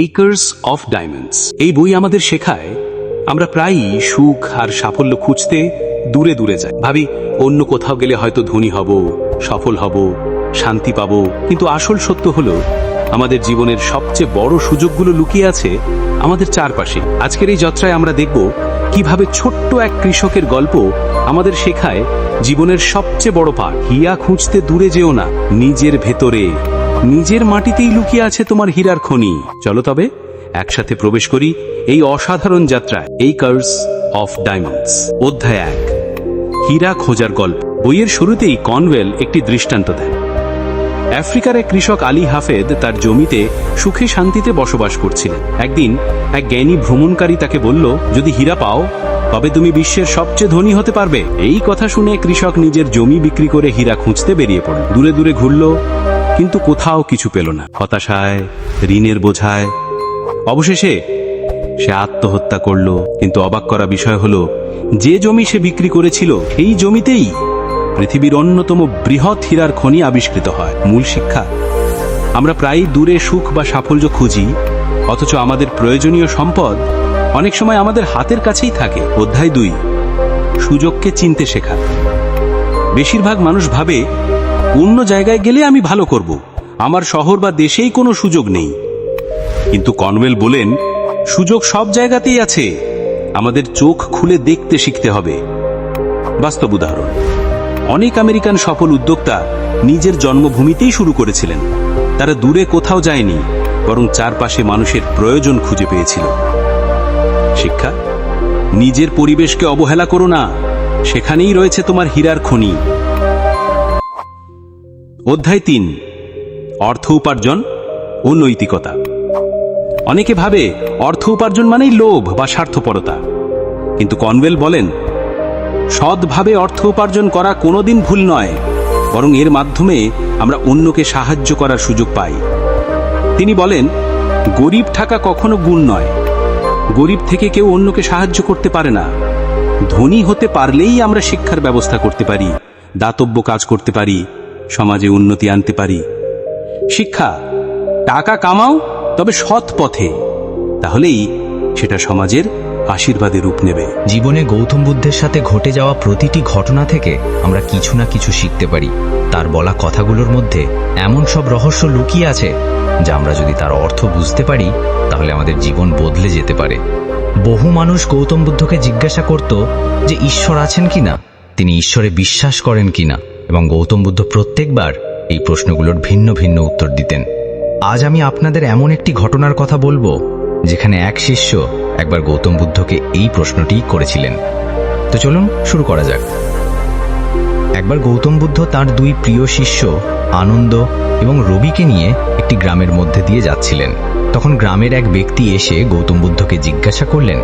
এইকার্স of diamonds এই বই আমাদের শেখায়, আমরা প্রায়ই সুখ আর সাফল্য খুঁজতে দূরে দূরে যাই। ভাবি, অন্য কোথাও গেলে হয়তো ধনী হব, সফল হব, শান্তি পাবো। কিন্তু আসল সত্য হলো, আমাদের জীবনের সবচেয়ে বড় সুযোগগুলো লুকিয়ে আছে আমাদের চারপাশে। আজকের এই যাত্রায় আমরা দেখব কীভাবে ছোট্ট এক কৃষকের গল্প আমাদের শেখায় জীবনের সবচেয়ে বড় পাঠ। হিয়া খুঁজতে দূরে যেও না, নিজের ভেতরে। নিজের মাটিতেই লুকিয়ে আছে তোমার হীরার খনি। চলো তবে, একসাথে প্রবেশ করি এই অসাধারণ যাত্রায়। এই কার্স অফ ডায়মন্ডস অধ্যায় এক। হীরা খোঁজার গল্প। বইয়ের শুরুতেই কনওয়েল একটি দৃষ্টান্ত দেয় আফ্রিকার এক কৃষক আলী হাফেদ তার জমিতে সুখে শান্তিতে বসবাস করছিলেন। একদিন এক জ্ঞানী ভ্রমণকারী তাকে বলল, যদি হীরা পাও, তবে তুমি বিশ্বের সবচেয়ে ধনী হতে পারবে। এই কথা শুনে কৃষক নিজের জমি বিক্রি করে হীরা খুঁজতে বেরিয়ে পড়ল দূরে দূরে ঘুরল কিন্তু কোথাও কিছু পেল না। হতাশায়, ঋণের বোঝায়। অবশেষে সে আত্মহত্যা করল, কিন্তু অবাক করা বিষয় হলো, যে জমি সে বিক্রি করেছিল, সেই জমিতেই পৃথিবীর অন্যতম বৃহৎ হীরার খনি আবিষ্কৃত হয়, মূল শিক্ষা। আমরা প্রায়ই দূরে সুখ বা সাফল্য খুঁজি, অথচ আমাদের প্রয়োজনীয় সম্পদ অনেক সময় আমাদের হাতের কাছেই থাকে। অধ্যায় দুই, সুযোগকে চিনতে শেখা। বেশিরভাগ মানুষ ভাবে অন্য জায়গায় গেলে আমি ভালো করব। আমার শহর বা দেশেই কোনো সুযোগ নেই। কিন্তু কনওয়েল বলেন, সুযোগ সব জায়গাতেই আছে। আমাদের চোখ খুলে দেখতে শিখতে হবে। বাস্তব উদাহরণ, অনেক আমেরিকান সফল উদ্যোক্তা নিজের জন্মভূমিতেই শুরু করেছিলেন। তারা দূরে কোথাও যায়নি, বরং চারপাশে মানুষের প্রয়োজন খুঁজে পেয়েছিল। শিক্ষা, নিজের পরিবেশকে অবহেলা করো না। সেখানেই রয়েছে তোমার হীরার খনি। অধ্যায় তিন, অর্থ উপার্জন ও নৈতিকতা। অনেকে ভাবে অর্থ উপার্জন মানেই লোভ বা স্বার্থপরতা। কিন্তু কনওয়েল বলেন, সৎভাবে অর্থ উপার্জন করা কোনোদিন ভুল নয়, বরং এর মাধ্যমে আমরা অন্যকে সাহায্য করার সুযোগ পাই। তিনি বলেন, গরিব থাকা কখনো গুণ নয়। গরিব থেকে কেউ অন্যকে সাহায্য করতে পারে না। ধনী হতে পারলেই আমরা শিক্ষার ব্যবস্থা করতে পারি, দাতব্য কাজ করতে পারি সমাজে উন্নতি আনতে পারি। শিক্ষা, টাকা কামাও, তবে সৎ পথে। তাহলেই সেটা সমাজের আশীর্বাদে রূপ নেবে। জীবনে গৌতম বুদ্ধের সাথে ঘটে যাওয়া প্রতিটি ঘটনা থেকে আমরা কিছু না কিছু শিখতে পারি। তার বলা কথাগুলোর মধ্যে এমন সব রহস্য লুকিয়ে আছে, যা আমরা যদি তার অর্থ বুঝতে পারি, তাহলে আমাদের জীবন বদলে যেতে পারে। বহু মানুষ গৌতম বুদ্ধকে জিজ্ঞাসা করত যে, ঈশ্বর আছেন কিনা? তিনি ঈশ্বরে বিশ্বাস করেন কিনা এবং গৌতম বুদ্ধ প্রত্যেকবার এই প্রশ্নগুলোর ভিন্ন ভিন্ন উত্তর দিতেন। আজ আমি আপনাদের এমন একটি ঘটনার কথা বলব, যেখানে এক শিষ্য একবার গৌতম বুদ্ধকে এই প্রশ্নটি করেছিলেন। তো চলুন শুরু করা যাক। একবার গৌতম বুদ্ধ তার দুই প্রিয় শিষ্য, আনন্দ এবং রবিকে নিয়ে একটি গ্রামের মধ্যে দিয়ে যাচ্ছিলেন। তখন গ্রামের এক ব্যক্তি এসে গৌতম বুদ্ধকে জিজ্ঞাসা করলেন,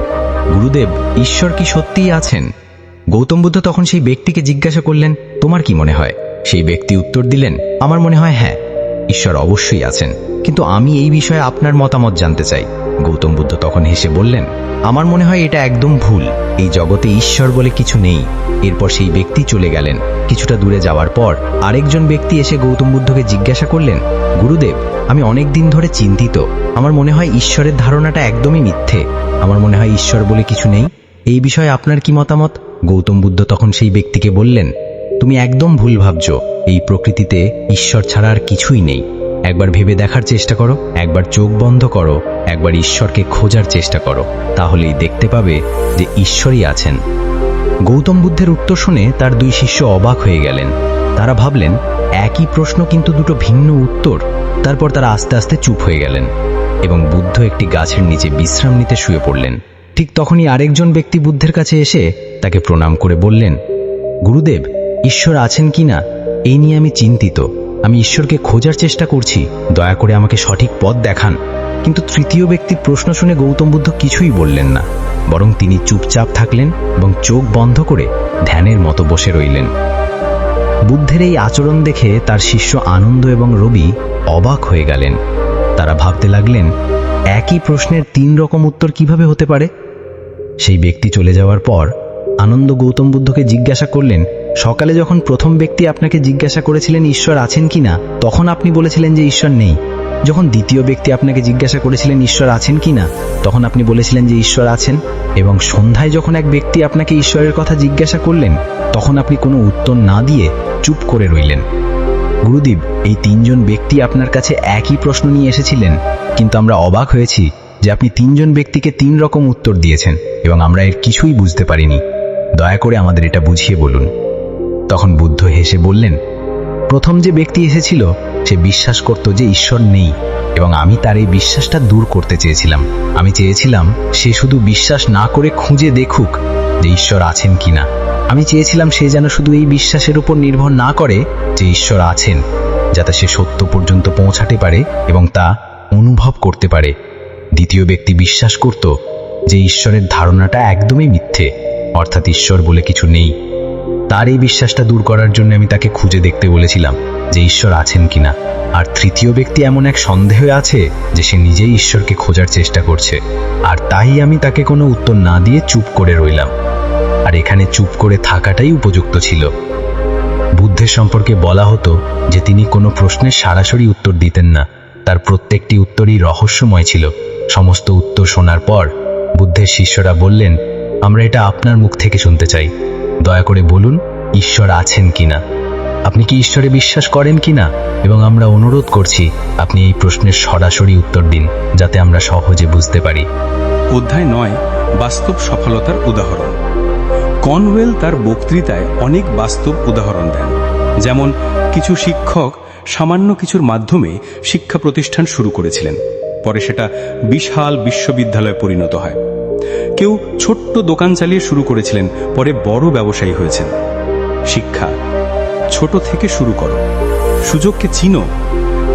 গুরুদেব, ঈশ্বর কি সত্যিই আছেন? গৌতম বুদ্ধ তখন সেই ব্যক্তিকে জিজ্ঞাসা করলেন, তোমার কি মনে হয়? সেই ব্যক্তি উত্তর দিলেন, আমার মনে হয় হ্যাঁ ঈশ্বর অবশ্যই আছেন। কিন্তু আমি এই বিষয়ে আপনার মতামত জানতে চাই। গৌতম বুদ্ধ তখন হেসে বললেন, আমার মনে হয় এটা একদম ভুল। এই জগতে ঈশ্বর বলে কিছু নেই। এরপর সেই ব্যক্তি চলে গেলেন। কিছুটা দূরে যাওয়ার পর আরেকজন ব্যক্তি এসে গৌতম বুদ্ধকে জিজ্ঞাসা করলেন, গুরুদেব, আমি অনেক দিন ধরে চিন্তিত। আমার মনে হয় ঈশ্বরের ধারণাটা একদমই মিথ্যে। আমার মনে হয় ঈশ্বর বলে কিছু নেই। এই বিষয়ে আপনার কি মতামত? গৌতম বুদ্ধ তখন সেই ব্যক্তিকে বললেন, তুমি একদম ভুল ভাবছ। এই প্রকৃতিতে ঈশ্বর ছাড়া আর কিছুই নেই। একবার ভেবে দেখার চেষ্টা করো, একবার চোখ বন্ধ করো, একবার ঈশ্বরকে খোঁজার চেষ্টা করো। তাহলেই দেখতে পাবে যে ঈশ্বরই আছেন। গৌতম বুদ্ধের উত্তর শুনে তার দুই শিষ্য অবাক হয়ে গেলেন। তারা ভাবলেন, একই প্রশ্ন কিন্তু দুটো ভিন্ন উত্তর। তারপর তারা আস্তে আস্তে চুপ হয়ে গেলেন এবং বুদ্ধ একটি গাছের নিচে বিশ্রাম নিতে শুয়ে পড়লেন। ঠিক তখনই আরেকজন ব্যক্তি বুদ্ধের কাছে এসে তাকে প্রণাম করে বললেন, গুরুদেব, ঈশ্বর আছেন কি না? এই নিয়ে আমি চিন্তিত। আমি ঈশ্বরকে খোঁজার চেষ্টা করছি। দয়া করে আমাকে সঠিক পথ দেখান। কিন্তু তৃতীয় ব্যক্তির প্রশ্ন শুনে গৌতম বুদ্ধ কিছুই বললেন না, বরং তিনি চুপচাপ থাকলেন এবং চোখ বন্ধ করে ধ্যানের মতো বসে রইলেন। বুদ্ধের এই আচরণ দেখে তার শিষ্য আনন্দ এবং রবি অবাক হয়ে গেলেন। তারা ভাবতে লাগলেন, একই প্রশ্নের তিন রকম উত্তর কীভাবে হতে পারে? সেই ব্যক্তি চলে যাওয়ার পর আনন্দ গৌতম বুদ্ধকে জিজ্ঞাসা করলেন, সকালে যখন প্রথম ব্যক্তি আপনাকে জিজ্ঞাসা করেছিলেন ঈশ্বর আছেন কিনা তখন আপনি বলেছিলেন যে ঈশ্বর নেই। যখন দ্বিতীয় ব্যক্তি আপনাকে জিজ্ঞাসা করেছিলেন ঈশ্বর আছেন কি না, তখন আপনি বলেছিলেন যে ঈশ্বর আছেন এবং সন্ধ্যায় যখন এক ব্যক্তি আপনাকে ঈশ্বরের কথা জিজ্ঞাসা করলেন, তখন আপনি কোনো উত্তর না দিয়ে চুপ করে রইলেন। গুরুদেব, এই তিনজন ব্যক্তি আপনার কাছে একই প্রশ্ন নিয়ে এসেছিলেন, কিন্তু আমরা অবাক হয়েছি যে আপনি তিনজন ব্যক্তিকে তিন রকম উত্তর দিয়েছেন এবং আমরা এর কিছুই বুঝতে পারিনি। দয়া করে আমাদের এটা বুঝিয়ে বলুন। তখন বুদ্ধ হেসে বললেন, প্রথম যে ব্যক্তি এসেছিল, সে বিশ্বাস করত যে ঈশ্বর নেই এবং আমি তার এই বিশ্বাসটা দূর করতে চেয়েছিলাম। আমি চেয়েছিলাম সে শুধু বিশ্বাস না করে খুঁজে দেখুক যে ঈশ্বর আছেন কিনা। আমি চেয়েছিলাম সে যেন শুধু এই বিশ্বাসের উপর নির্ভর না করে যে ঈশ্বর আছেন, যাতে সে সত্য পর্যন্ত পৌঁছাতে পারে এবং তা অনুভব করতে পারে। দ্বিতীয় ব্যক্তি বিশ্বাস করত যে ঈশ্বরের ধারণাটা একদমই মিথ্যে, অর্থাৎ ঈশ্বর বলে কিছু নেই। তার এই বিশ্বাসটা দূর করার জন্য আমি তাকে খুঁজে দেখতে বলেছিলাম যে ঈশ্বর আছেন কিনা। আর তৃতীয় ব্যক্তি এমন এক সন্দেহ আছে যে সে নিজেই ঈশ্বরকে খোঁজার চেষ্টা করছে। আর তাই আমি তাকে কোনো উত্তর না দিয়ে চুপ করে রইলাম। আর এখানে চুপ করে থাকাটাই উপযুক্ত ছিল। বুদ্ধের সম্পর্কে বলা হতো যে তিনি কোনো প্রশ্নের সরাসরি উত্তর দিতেন না। তার প্রত্যেকটি উত্তরই রহস্যময় ছিল। সমস্ত উত্তর শোনার পর বুদ্ধের শিষ্যরা বললেন, আমরা এটা আপনার মুখ থেকে শুনতে চাই। দয়া করে বলুন, ঈশ্বর আছেন কিনা? আপনি কি ঈশ্বরে বিশ্বাস করেন কিনা? এবং আমরা অনুরোধ করছি, আপনি এই প্রশ্নের সরাসরি উত্তর দিন, যাতে আমরা সহজে বুঝতে পারি। অধ্যায় নয়, বাস্তব সফলতার উদাহরণ। কনওয়েল তার বক্তৃতায় অনেক বাস্তব উদাহরণ দেন। যেমন, কিছু শিক্ষক সামান্য কিছুর মাধ্যমে শিক্ষা প্রতিষ্ঠান শুরু করেছিলেন। পরে সেটা বিশাল বিশ্ববিদ্যালয়ে পরিণত হয়। কেউ ছোট্ট দোকান চালিয়ে শুরু করেছিলেন, পরে বড় ব্যবসায়ী হয়েছেন। শিক্ষা, ছোট থেকে শুরু করো। সুযোগকে চিনো,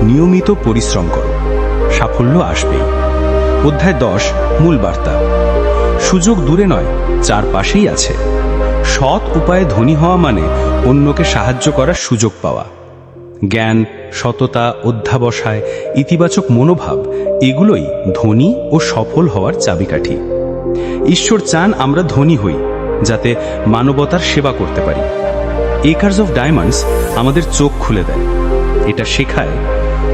নিয়মিত পরিশ্রম করো। সাফল্য আসবেই। অধ্যায় দশ, মূল বার্তা। সুযোগ দূরে নয়, চারপাশেই আছে। সৎ উপায়ে ধনী হওয়া মানে অন্যকে সাহায্য করার সুযোগ পাওয়া। জ্ঞান, সততা, অধ্যাবসায়, ইতিবাচক মনোভাব, এগুলোই ধনী ও সফল হওয়ার চাবিকাঠি। ঈশ্বর চান আমরা ধনী হই, যাতে মানবতার সেবা করতে পারি। একার্স অফ ডায়মন্ডস আমাদের চোখ খুলে দেয়। এটা শেখায়,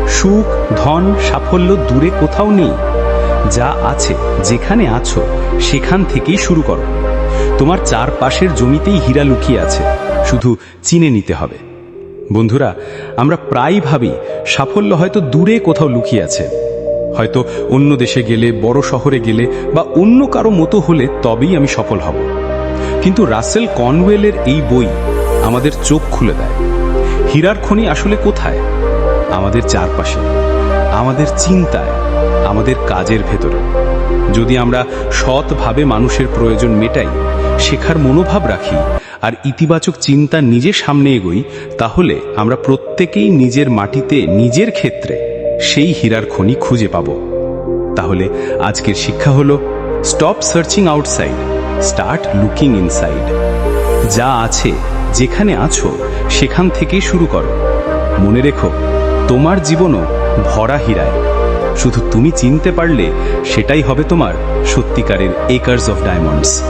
সুখ, ধন, সাফল্য দূরে কোথাও নেই। যা আছে, যেখানে আছো, সেখান থেকেই শুরু করো। তোমার চারপাশের জমিতেই হীরা লুকিয়ে আছে। শুধু চিনে নিতে হবে। বন্ধুরা, আমরা প্রায় ভাবি সাফল্য হয়তো দূরে কোথাও লুকিয়ে আছে। হয়তো অন্য দেশে গেলে, বড় শহরে গেলে বা অন্য কারও মতো হলে তবেই আমি সফল হব। কিন্তু রাসেল কনওয়েলের এই বই আমাদের চোখ খুলে দেয়। হীরার খনি আসলে কোথায়? আমাদের চারপাশে, আমাদের চিন্তায়, আমাদের কাজের ভেতরে। যদি আমরা সৎভাবে মানুষের প্রয়োজন মেটাই, শেখার মনোভাব রাখি আর ইতিবাচক চিন্তা নিজে সামনে এগোই, তাহলে আমরা প্রত্যেকেই নিজের মাটিতে নিজের ক্ষেত্রে সেই হীরার খনি খুঁজে পাব। তাহলে আজকের শিক্ষা হলো stop searching outside start looking inside যা আছে, যেখানে আছো, সেখান থেকেই শুরু করো। মনে রেখো, তোমার জীবনও ভরা হীরায়। শুধু তুমি চিনতে পারলে, সেটাই হবে তোমার সত্যিকারের একার্স অফ ডায়মন্ডস